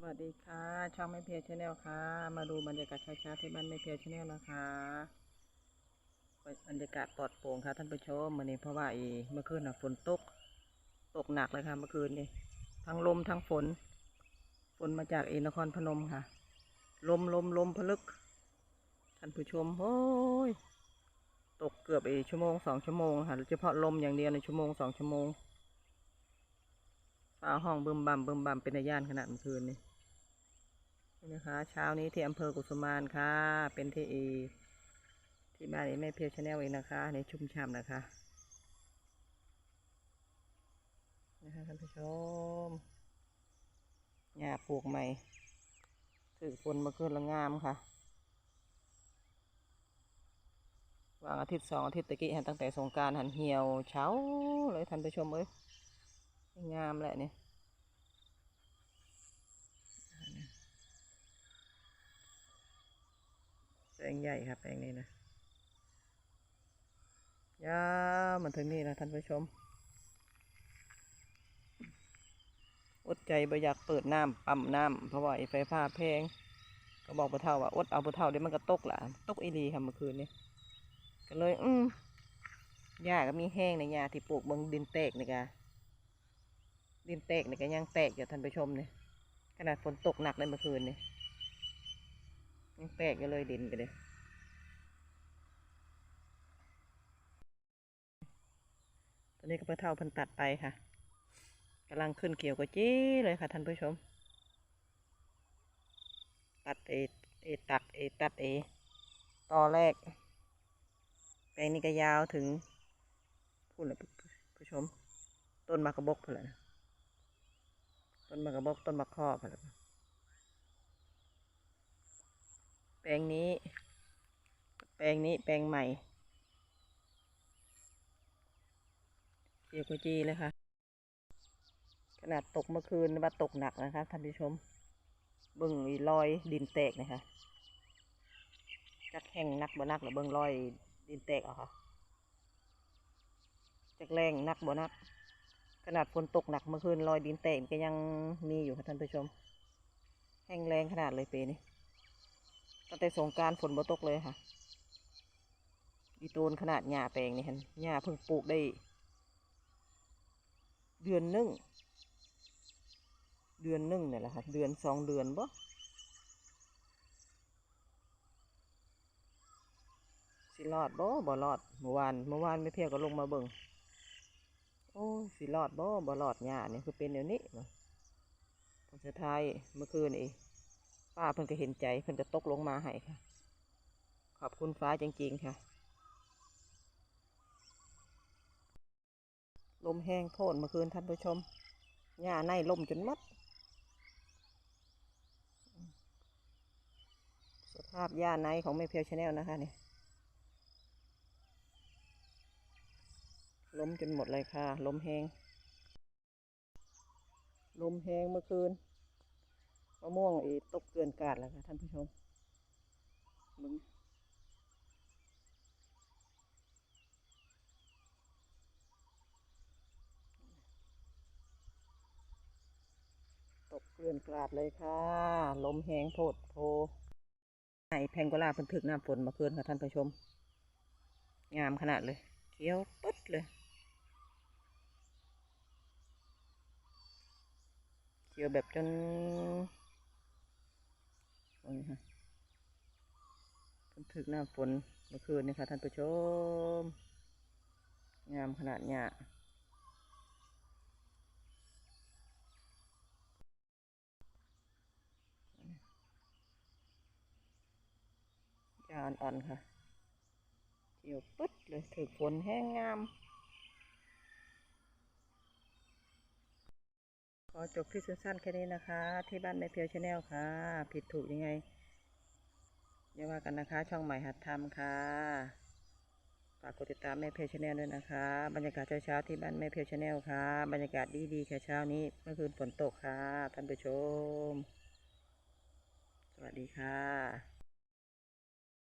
สวัสดีค่ะ ช่องไม่เพียชาแนลค่ะ มาดูบรรยากาศเช้าๆที่บ้านไม่เพียชาแนลนะคะบรรยากาศปลอดโปร่งค่ะท่านผู้ชมวันนี้เพราะว่าอีเมื่อคืนน่ะฝนตก ตกหนักเลยค่ะเมื่อคืนนี้ทั้งลมทั้งฝน ฝนมาจากเอนครพนมค่ะ ลมลมลมพลึก ท่านผู้ชมโอ้ยตกเกือบอีชั่วโมงสองชั่วโมงค่ะโดยเฉพาะลมอย่างเดียวในชั่วโมงสองชั่วโมงฟ้าห้องบึมบัมบึมบัมเป็นระยานขนาดเมื่อคืนนี้ นี่นะคะ เช้านี้ที่อำเภอกุสุมานค่ะ เป็นที่เอที่บ้านเอแม่เพียวชาแนลเองนะคะ ในชุ่มฉ่ำนะคะนะคะท่านผู้ชมหญ้าปลูกใหม่ถือฝนมาขึ้นละงามค่ะวางอาทิตย์สองอาทิตย์ตะกี้หันตั้งแต่สงการหันเหี่ยวเช้าเลยท่านผู้ชมเอ้ยงามแหละเนี่ย แปลงใหญ่ครับแปลงนี้นะยาวมันถึงนี่นะท่านผู้ชม อดใจบ่อยากเปิดน้ำปั๊มน้ำเพราะว่าไฟฟ้าแพง ก็บอกพ่อเท่าว่าอดเอาพ่อเท่าเดี๋ยวมันก็ตกละตกอีหลีค่ะเมื่อคืนนี้ก็เลย อืมหญ้าก็มีแห้งในหญ้าที่ปลูกบงดินแตกนี่กะดินแตกนี่ก็ยังแตกอยู่ท่านผู้ชมเนี่ยขนาดฝนตกหนักเลยเมื่อคืนนี่ย ยังแตกอยู่เลยดินกันเลยตอนนี้ก็เพื่อเท่าพิ่นตัดไปค่ะกำลังขึ้นเกี่ยวกับจี้เลยค่ะท่านผู้ชม ตัดเอเอตัดเอตัดเอต่อแรก แปลงนี้ก็ยาวถึงพูดเลยผู้ชม ต้นมะกระบอกพุ่นแหละนต้นมะกระบอกต้นมะข้อพุ่นแหละ แปลงนี้ แปลงนี้แปลงใหม่เกียวกุจีเลยค่ะ ขนาดตกเมื่อคืนว่าตกหนักนะคะท่านผู้ชมเบิ่งอีรอยดินแตกนะคะจักแห้งนักบ่นักหรือเบิ่งรอยดินแตกเอะค่ะจักแรงนักบ่นัก ขนาดฝนตกหนักเมื่อคืนรอยดินแตกก็ยังมีอยู่ค่ะท่านผู้ชม แห้งแรงขนาดเลยปีนี้ ตั้งแต่สงการฝนบ่ตกเลยค่ะอีตูนขนาดหญ้าแปลงนี่เห็นหญ้าเพิ่งปลูกได้ เดือนหนึ่ง เดือนหนึ่งเนี่ยแหละค่ะ เดือนสองเดือนบ่สิรอดบ่บ่รอดเมื่อวานเมื่อวานไม่เพียงก็ลงมาเบิ่งโอ้สิรอดบ่บ่รอดหญ้านี่คือเป็นเดี๋ยวนี้นะผลสุดท้ายเมื่อคืนนี่ ป้าเพิ่นก็เห็นใจเพิ่นจะตกลงมาให้ค่ะ ขอบคุณฟ้าจริง ๆ ค่ะ ลมแห้งโพดเมื่อคืนท่านผู้ชมหญ้าในลมจนมัด สภาพหญ้าในของแม่เพียวชาแนลนะคะเนี่ยลมจนหมดเลยค่ะลมแห้งลมแห้งเมื่อคืนะม่วงอีตกเกินกาดแล้วค่ะท่านผู้ชมมึงตกเกลื่อนกลาดเลยค่ะ ลมแหงโพดโพไห้แพงโกลาเพิ่นถึกน้ำฝนมาคืนค่ะท่านผู้ชม งามขนาดเลย เขียวปึ๊ดเลย เขียวแบบจน ตรงนี้ค่ะบันทึกหน้าฝนเมื่อคืนนี่ค่ะท่านผู้ชม งามขนาดเนี้ยยาอ่อนค่ะเขียวปึ๊ดเลยถือฝนแห้งงาม อจบคลิปสั้นๆแค่นี้นะคะ ที่บ้านในเพียวชาแนลค่ะ ผิดถูกยังไงอย่าว่ากันนะคะ ช่องใหม่หัดทำค่ะฝากกดติดตามแม่เพจชาแนลด้วยนะคะ บรรยากาศเช้าๆที่บ้านแม่เพจชาแนลค่ะ บรรยากาศดีๆแค่เช้านี้เมื่อคืนฝนตกค่ะท่านผู้ชม สวัสดีค่ะ